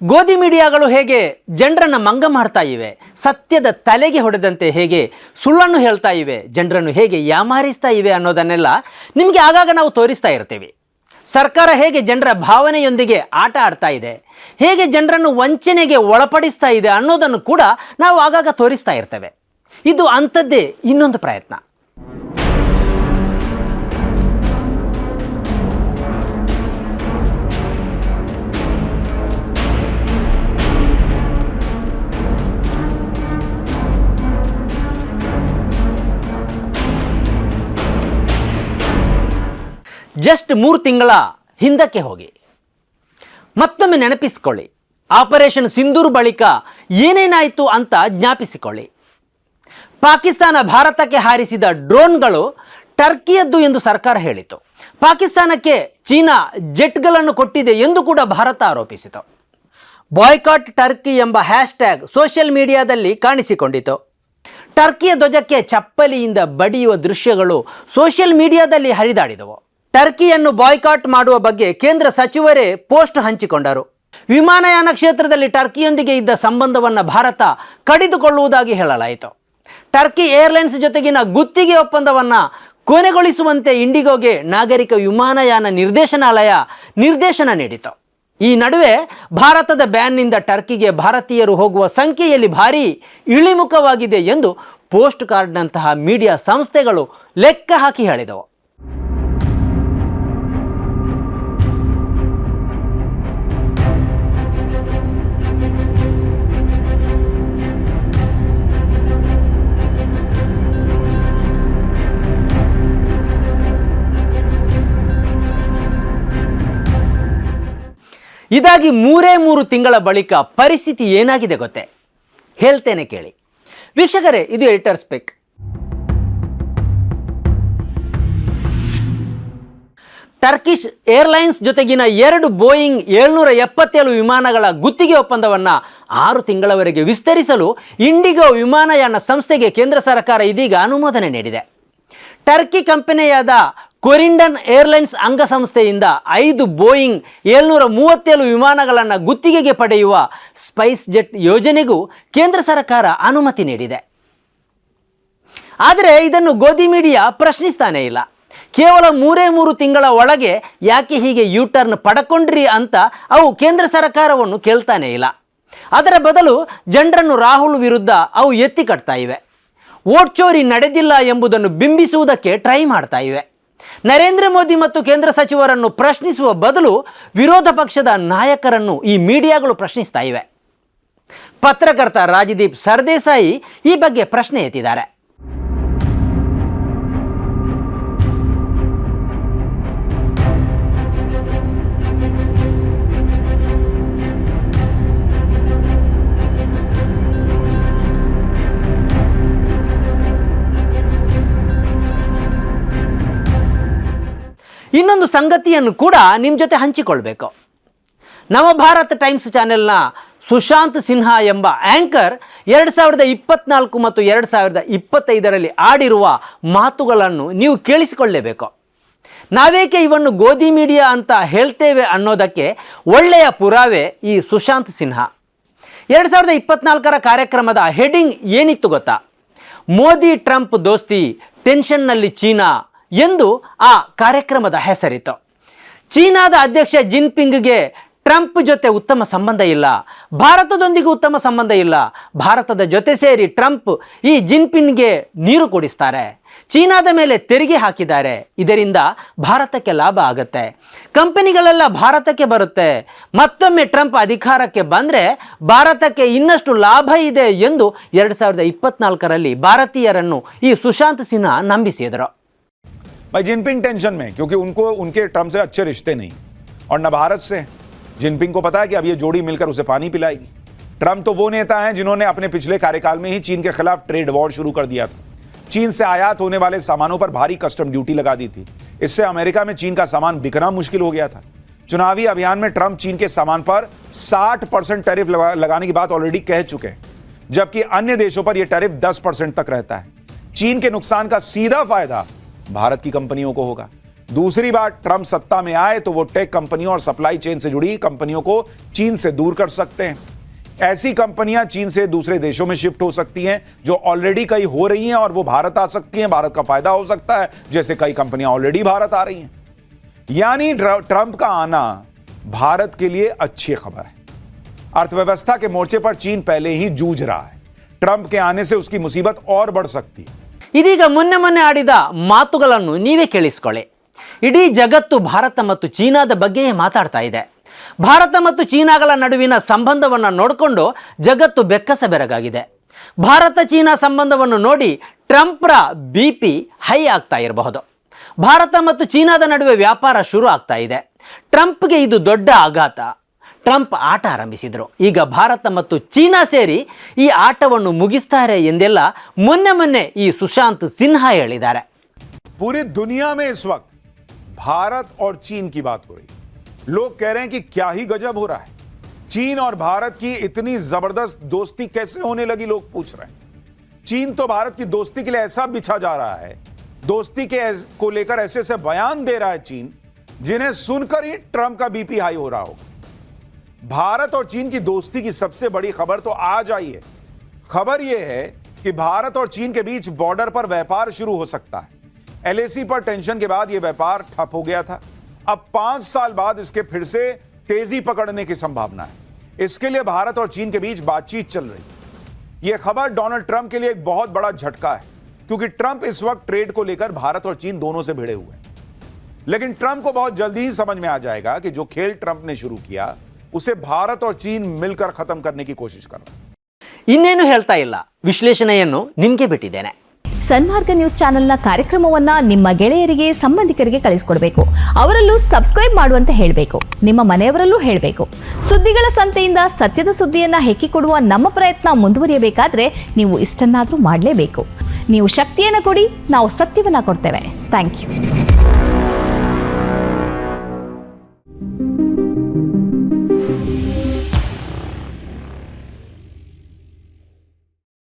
ಗೋಧಿ ಮೀಡಿಯಾಗಳು ಹೇಗೆ ಜನರನ್ನು ಮಂಗ ಮಾಡ್ತಾ ಇವೆ, ಸತ್ಯದ ತಲೆಗೆ ಹೊಡೆದಂತೆ ಹೇಗೆ ಸುಳ್ಳನ್ನು ಹೇಳ್ತಾ ಇವೆ, ಜನರನ್ನು ಹೇಗೆ ಯಾಮಾರಿಸ್ತಾ ಇವೆ ಅನ್ನೋದನ್ನೆಲ್ಲ ನಿಮಗೆ ಆಗಾಗ ನಾವು ತೋರಿಸ್ತಾ ಇರ್ತೀವಿ. ಸರ್ಕಾರ ಹೇಗೆ ಜನರ ಭಾವನೆಯೊಂದಿಗೆ ಆಟ ಆಡ್ತಾ ಇದೆ, ಹೇಗೆ ಜನರನ್ನು ವಂಚನೆಗೆ ಒಳಪಡಿಸ್ತಾ ಇದೆ ಅನ್ನೋದನ್ನು ಕೂಡ ನಾವು ಆಗಾಗ ತೋರಿಸ್ತಾ ಇರ್ತೇವೆ. ಇದು ಅಂಥದ್ದೇ ಇನ್ನೊಂದು ಪ್ರಯತ್ನ. ಜಸ್ಟ್ ಮೂರು ತಿಂಗಳ ಹಿಂದಕ್ಕೆ ಹೋಗಿ. ಮತ್ತೊಮ್ಮೆ ನೆನಪಿಸಿಕೊಳ್ಳಿ. ಆಪರೇಷನ್ ಸಿಂಧೂರ್ ಬಳಿಕ ಏನೇನಾಯಿತು ಅಂತ ಜ್ಞಾಪಿಸಿಕೊಳ್ಳಿ. ಪಾಕಿಸ್ತಾನ ಭಾರತಕ್ಕೆ ಹಾರಿಸಿದ ಡ್ರೋನ್ಗಳು ಟರ್ಕಿಯದ್ದು ಎಂದು ಸರ್ಕಾರ ಹೇಳಿತು. ಪಾಕಿಸ್ತಾನಕ್ಕೆ ಚೀನಾ ಜೆಟ್ಗಳನ್ನು ಕೊಟ್ಟಿದೆ ಎಂದು ಕೂಡ ಭಾರತ ಆರೋಪಿಸಿತು. ಬಾಯ್ಕಾಟ್ ಟರ್ಕಿ ಎಂಬ ಹ್ಯಾಶ್ಟ್ಯಾಗ್ ಸೋಷಿಯಲ್ ಮೀಡಿಯಾದಲ್ಲಿ ಕಾಣಿಸಿಕೊಂಡಿತು. ಟರ್ಕಿಯ ಧ್ವಜಕ್ಕೆ ಚಪ್ಪಲಿಯಿಂದ ಬಡಿಯುವ ದೃಶ್ಯಗಳು ಸೋಷಿಯಲ್ ಮೀಡಿಯಾದಲ್ಲಿ ಹರಿದಾಡಿದವು. ಟರ್ಕಿಯನ್ನು ಬಾಯ್ಕಾಟ್ ಮಾಡುವ ಬಗ್ಗೆ ಕೇಂದ್ರ ಸಚಿವರೇ ಪೋಸ್ಟ್ ಹಂಚಿಕೊಂಡರು. ವಿಮಾನಯಾನ ಕ್ಷೇತ್ರದಲ್ಲಿ ಟರ್ಕಿಯೊಂದಿಗೆ ಇದ್ದ ಸಂಬಂಧವನ್ನು ಭಾರತ ಕಡಿದುಕೊಳ್ಳುವುದಾಗಿ ಹೇಳಲಾಯಿತು. ಟರ್ಕಿ ಏರ್ಲೈನ್ಸ್ ಜೊತೆಗಿನ ಗುತ್ತಿಗೆ ಒಪ್ಪಂದವನ್ನು ಕೊನೆಗೊಳಿಸುವಂತೆ ಇಂಡಿಗೋಗೆ ನಾಗರಿಕ ವಿಮಾನಯಾನ ನಿರ್ದೇಶನಾಲಯ ನಿರ್ದೇಶನ ನೀಡಿತು. ಈ ನಡುವೆ ಭಾರತದ ಬ್ಯಾನ್ನಿಂದ ಟರ್ಕಿಗೆ ಭಾರತೀಯರು ಹೋಗುವ ಸಂಖ್ಯೆಯಲ್ಲಿ ಭಾರೀ ಇಳಿಮುಖವಾಗಿದೆ ಎಂದು ಪೋಸ್ಟ್ ಕಾರ್ಡ್ನಂತಹ ಮೀಡಿಯಾ ಸಂಸ್ಥೆಗಳು ಲೆಕ್ಕ ಹಾಕಿ ಹೇಳಿದವು. ಇದಾಗಿ ಮೂರೇ ಮೂರು ತಿಂಗಳ ಬಳಿಕ ಪರಿಸ್ಥಿತಿ ಏನಾಗಿದೆ ಗೊತ್ತೇ? ಹೇಳ್ತೇನೆ ಕೇಳಿ. ವೀಕ್ಷಕರೇ, ಇದು ಎಡಿಟರ್ ಸ್ಪೆಕ್. ಟರ್ಕಿಶ್ ಏರ್ಲೈನ್ಸ್ ಜೊತೆಗಿನ ಎರಡು ಬೋಯಿಂಗ್ ಏಳ್ನೂರ ಎಪ್ಪತ್ತೇಳು ವಿಮಾನಗಳ ಗುತ್ತಿಗೆ ಒಪ್ಪಂದವನ್ನು ಆರು ತಿಂಗಳವರೆಗೆ ವಿಸ್ತರಿಸಲು ಇಂಡಿಗೋ ವಿಮಾನಯಾನ ಸಂಸ್ಥೆಗೆ ಕೇಂದ್ರ ಸರ್ಕಾರ ಇದೀಗ ಅನುಮೋದನೆ ನೀಡಿದೆ. ಟರ್ಕಿ ಕಂಪನಿಯಾದ ಕೊರಿಂಡನ್ ಏರ್ಲೈನ್ಸ್ ಅಂಗಸಂಸ್ಥೆಯಿಂದ ಐದು ಬೋಯಿಂಗ್ ಏಳ್ನೂರ ಮೂವತ್ತೇಳು ವಿಮಾನಗಳನ್ನು ಗುತ್ತಿಗೆಗೆ ಪಡೆಯುವ ಸ್ಪೈಸ್ ಜೆಟ್ ಯೋಜನೆಗೂ ಕೇಂದ್ರ ಸರ್ಕಾರ ಅನುಮತಿ ನೀಡಿದೆ. ಆದರೆ ಇದನ್ನು ಗೋಧಿ ಮೀಡಿಯಾ ಪ್ರಶ್ನಿಸ್ತಾನೇ ಇಲ್ಲ. ಕೇವಲ ಮೂರೇ ಮೂರು ತಿಂಗಳ ಒಳಗೆ ಯಾಕೆ ಹೀಗೆ ಯೂ ಟರ್ನ್ ಪಡ್ಕೊಂಡ್ರಿ ಅಂತ ಅವು ಕೇಂದ್ರ ಸರ್ಕಾರವನ್ನು ಕೇಳ್ತಾನೇ ಇಲ್ಲ. ಅದರ ಬದಲು ಜನರನ್ನು ರಾಹುಲ್ ವಿರುದ್ಧ ಅವು ಎತ್ತಿ ಕಟ್ತಾ ಇವೆ. ವೋಟ್ ಚೋರಿ ನಡೆದಿಲ್ಲ ಎಂಬುದನ್ನು ಬಿಂಬಿಸುವುದಕ್ಕೆ ಟ್ರೈ ಮಾಡ್ತಾ ಇವೆ. ನರೇಂದ್ರ ಮೋದಿ ಮತ್ತು ಕೇಂದ್ರ ಸಚಿವರನ್ನು ಪ್ರಶ್ನಿಸುವ ಬದಲು ವಿರೋಧ ಪಕ್ಷದ ನಾಯಕರನ್ನು ಈ ಮೀಡಿಯಾಗಳು ಪ್ರಶ್ನಿಸ್ತಾ ಇವೆ. ಪತ್ರಕರ್ತ ರಾಜದೀಪ್ ಸರ್ದೇಸಾಯಿ ಈ ಬಗ್ಗೆ ಪ್ರಶ್ನೆ ಎತ್ತಿದ್ದಾರೆ. ಇನ್ನೊಂದು ಸಂಗತಿಯನ್ನು ಕೂಡ ನಿಮ್ಮ ಜೊತೆ ಹಂಚಿಕೊಳ್ಬೇಕು. ನವಭಾರತ್ ಟೈಮ್ಸ್ ಚಾನೆಲ್ನ ಸುಶಾಂತ್ ಸಿನ್ಹಾ ಎಂಬ ಆ್ಯಂಕರ್ ಎರಡು ಸಾವಿರದ ಇಪ್ಪತ್ನಾಲ್ಕು ಮತ್ತು ಎರಡು ಸಾವಿರದ ಇಪ್ಪತ್ತೈದರಲ್ಲಿ ಆಡಿರುವ ಮಾತುಗಳನ್ನು ನೀವು ಕೇಳಿಸಿಕೊಳ್ಳಲೇಬೇಕು ನಾವೇಕೆ ಇವನ್ನು ಗೋಧಿ ಮೀಡಿಯಾ ಅಂತ ಹೇಳ್ತೇವೆ ಅನ್ನೋದಕ್ಕೆ ಒಳ್ಳೆಯ ಪುರಾವೆ ಈ ಸುಶಾಂತ್ ಸಿನ್ಹಾ. ಎರಡು ಸಾವಿರದ ಇಪ್ಪತ್ನಾಲ್ಕರ ಕಾರ್ಯಕ್ರಮದ ಹೆಡಿಂಗ್ ಏನಿತ್ತು ಗೊತ್ತಾ? ಮೋದಿ, ಟ್ರಂಪ್ ದೋಸ್ತಿ, ಟೆನ್ಷನ್ನಲ್ಲಿ ಚೀನಾ ಎಂದು ಆ ಕಾರ್ಯಕ್ರಮದ ಹೆಸರಿತ್ತು. ಚೀನಾದ ಅಧ್ಯಕ್ಷ ಜಿನ್ಪಿಂಗ್ಗೆ ಟ್ರಂಪ್ ಜೊತೆ ಉತ್ತಮ ಸಂಬಂಧ ಇಲ್ಲ. ಭಾರತದೊಂದಿಗೆ ಉತ್ತಮ ಸಂಬಂಧ ಇಲ್ಲ. ಭಾರತದ ಜೊತೆ ಸೇರಿ ಟ್ರಂಪ್ ಈ ಜಿನ್ಪಿನ್ಗೆ ನೀರು ಕೊಡಿಸ್ತಾರೆ. ಚೀನಾದ ಮೇಲೆ ತೆರಿಗೆ ಹಾಕಿದ್ದಾರೆ. ಇದರಿಂದ ಭಾರತಕ್ಕೆ ಲಾಭ ಆಗುತ್ತೆ. ಕಂಪನಿಗಳೆಲ್ಲ ಭಾರತಕ್ಕೆ ಬರುತ್ತೆ. ಮತ್ತೊಮ್ಮೆ ಟ್ರಂಪ್ ಅಧಿಕಾರಕ್ಕೆ ಬಂದರೆ ಭಾರತಕ್ಕೆ ಇನ್ನಷ್ಟು ಲಾಭ ಇದೆ ಎಂದು ಎರಡು ಸಾವಿರದ ಇಪ್ಪತ್ನಾಲ್ಕರಲ್ಲಿ ಭಾರತೀಯರನ್ನು ಈ ಸುಶಾಂತ್ ಸಿನ್ಹಾ ನಂಬಿಸಿದರು. भाई, जिनपिंग टेंशन में, क्योंकि उनको, उनके ट्रंप से अच्छे रिश्ते नहीं। और न भारत से। जिनपिंग को पता है कि अब ये जोड़ी मिलकर उसे पानी पिलाएगी। ट्रंप तो वो नेता हैं जिन्होंने अपने पिछले कार्यकाल में ही चीन के खिलाफ ट्रेड वॉर शुरू कर दिया था। चीन से आयात होने वाले सामानों पर भारी कस्टम ड्यूटी लगा दी थी। इससे अमेरिका में चीन का सामान बिकना मुश्किल हो गया था। चुनावी अभियान में ट्रंप चीन के सामान पर 60 परसेंट टैरिफ लगाने की बात ऑलरेडी कह चुके हैं। जबकि अन्य देशों पर यह टैरिफ 10 परसेंट तक रहता है। चीन के नुकसान का सीधा फ़ायदा भारत की कंपनियों को होगा। दूसरी बार ट्रंप सत्ता में आए तो वो टेक कंपनियों और सप्लाई चेन से जुड़ी कंपनियों को चीन से दूर कर सकते हैं। ऐसी कंपनियाँ चीन से दूसरे देशों में शिफ्ट हो सकती हैं, जो ऑलरेडी कई हो रही हैं और वो भारत आ सकती हैं। भारत का फ़ायदा हो सकता है, जैसे कई कंपनियाँ ऑलरेडी भारत आ रही हैं। यानी ट्रंप का आना भारत के लिए अच्छी खबर है। अर्थव्यवस्था के मोर्चे पर चीन पहले ही जूझ रहा है। ट्रंप के आने से उसकी मुसीबत और बढ़ सकती है। ಇದೀಗ ಮೊನ್ನೆ ಮೊನ್ನೆ ಆಡಿದ ಮಾತುಗಳನ್ನು ನೀವೇ ಕೇಳಿಸ್ಕೊಳ್ಳಿ. ಇಡೀ ಜಗತ್ತು ಭಾರತ ಮತ್ತು ಚೀನಾದ ಬಗ್ಗೆಯೇ ಮಾತಾಡ್ತಾ ಇದೆ. ಭಾರತ ಮತ್ತು ಚೀನಾಗಳ ನಡುವಿನ ಸಂಬಂಧವನ್ನು ನೋಡಿಕೊಂಡು ಜಗತ್ತು ಬೆಕ್ಕಸ ಬೆರಗಾಗಿದೆ. ಭಾರತ ಚೀನಾ ಸಂಬಂಧವನ್ನು ನೋಡಿ ಟ್ರಂಪ್ರ ಬಿ ಪಿ ಹೈ ಆಗ್ತಾ ಇರಬಹುದು. ಭಾರತ ಮತ್ತು ಚೀನಾದ ನಡುವೆ ವ್ಯಾಪಾರ ಶುರು ಆಗ್ತಾ ಇದೆ. ಟ್ರಂಪ್ಗೆ ಇದು ದೊಡ್ಡ ಆಘಾತ. ಟ್ರಂಪ್ ಆಟ ಆರಂಭಿಸಿದರು ಈಗ ಭಾರತ ಮತ್ತು ಚೀನಾ ಸೇರಿ ಈ ಆಟವನ್ನು ಮುಗಿಸ್ತಾರೆ ಎಂದೆಲ್ಲ ಮೊನ್ನೆ ಮೊನ್ನೆ ಈ ಸುಶಾಂತ್ ಸಿನ್ಹಾ ಹೇಳಿದ್ದಾರೆ पूरी दुनिया में इस वक्त भारत और चीन की बात हो रही है लोग कह रहे हैं कि क्या ही गजब हो रहा है चीन और भारत की इतनी जबरदस्त दोस्ती कैसे होने लगी लोग पूछ रहे हैं चीन तो भारत की दोस्ती के लिए ऐसा बिछा जा रहा है दोस्ती के ऐस- को लेकर ऐसे ऐसे बयान दे रहा है चीन जिन्हें सुनकर ही ट्रंप का बीपी हाई हो रहा होगा भारत और चीन की दोस्ती की सबसे बड़ी खबर तो आज आई है। खबर यह है कि भारत और चीन के बीच बॉर्डर पर व्यापार शुरू हो सकता है। एलएसी पर टेंशन के बाद यह व्यापार ठप हो गया था। अब पाँच साल बाद इसके फिर से तेज़ी पकड़ने की संभावना है। इसके लिए भारत और चीन के बीच बातचीत चल रही है। यह खबर डोनाल्ड ट्रंप के लिए एक बहुत बड़ा झटका है, क्योंकि ट्रंप इस वक्त ट्रेड को लेकर भारत और चीन दोनों से भिड़े हुए हैं। लेकिन ट्रंप को बहुत जल्दी ही समझ में आ जाएगा कि जो खेल ट्रंप ने शुरू किया उसे भारत और चीन मिलकर खत्म करने की कोशिश कर रहा है ಇನ್ನೇನು ಹೇಳ್ತಾ ಇಲ್ಲ ವಿಶ್ಲೇಷಣೆಯನ್ನು ನಿಮಗೆ ಬಿಟ್ಟಿದ್ದೇನೆ ಸನ್ಮಾರ್ಗ ನ್ಯೂಸ್ ಚಾನೆಲ್ನ ಕಾರ್ಯಕ್ರಮವನ್ನ ನಿಮ್ಮ ಗೆಳೆಯರಿಗೆ ಸಂಬಂಧಿಕರಿಗೆ ಕಳಿಸ್ಕೊಡ್ಬೇಕು ಅವರಲ್ಲೂ ಸಬ್ಸ್ಕ್ರೈಬ್ ಮಾಡುವಂತೆ ಹೇಳಬೇಕು ನಿಮ್ಮ ಮನೆಯವರಲ್ಲೂ ಹೇಳಬೇಕು ಸುದ್ದಿಗಳ ಸಂತೆಯಿಂದ ಸತ್ಯದ ಸುದ್ದಿಯನ್ನ ಹೆಕ್ಕಿಕೊಡುವ ನಮ್ಮ ಪ್ರಯತ್ನ ಮುಂದುವರಿಯಬೇಕಾದ್ರೆ ನೀವು ಇಷ್ಟನ್ನಾದರೂ ಮಾಡಲೇಬೇಕು ನೀವು ಶಕ್ತಿಯನ್ನು ಕೊಡಿ ನಾವು ಸತ್ಯವನ್ನ ಕೊಡ್ತೇವೆ ಥ್ಯಾಂಕ್ ಯು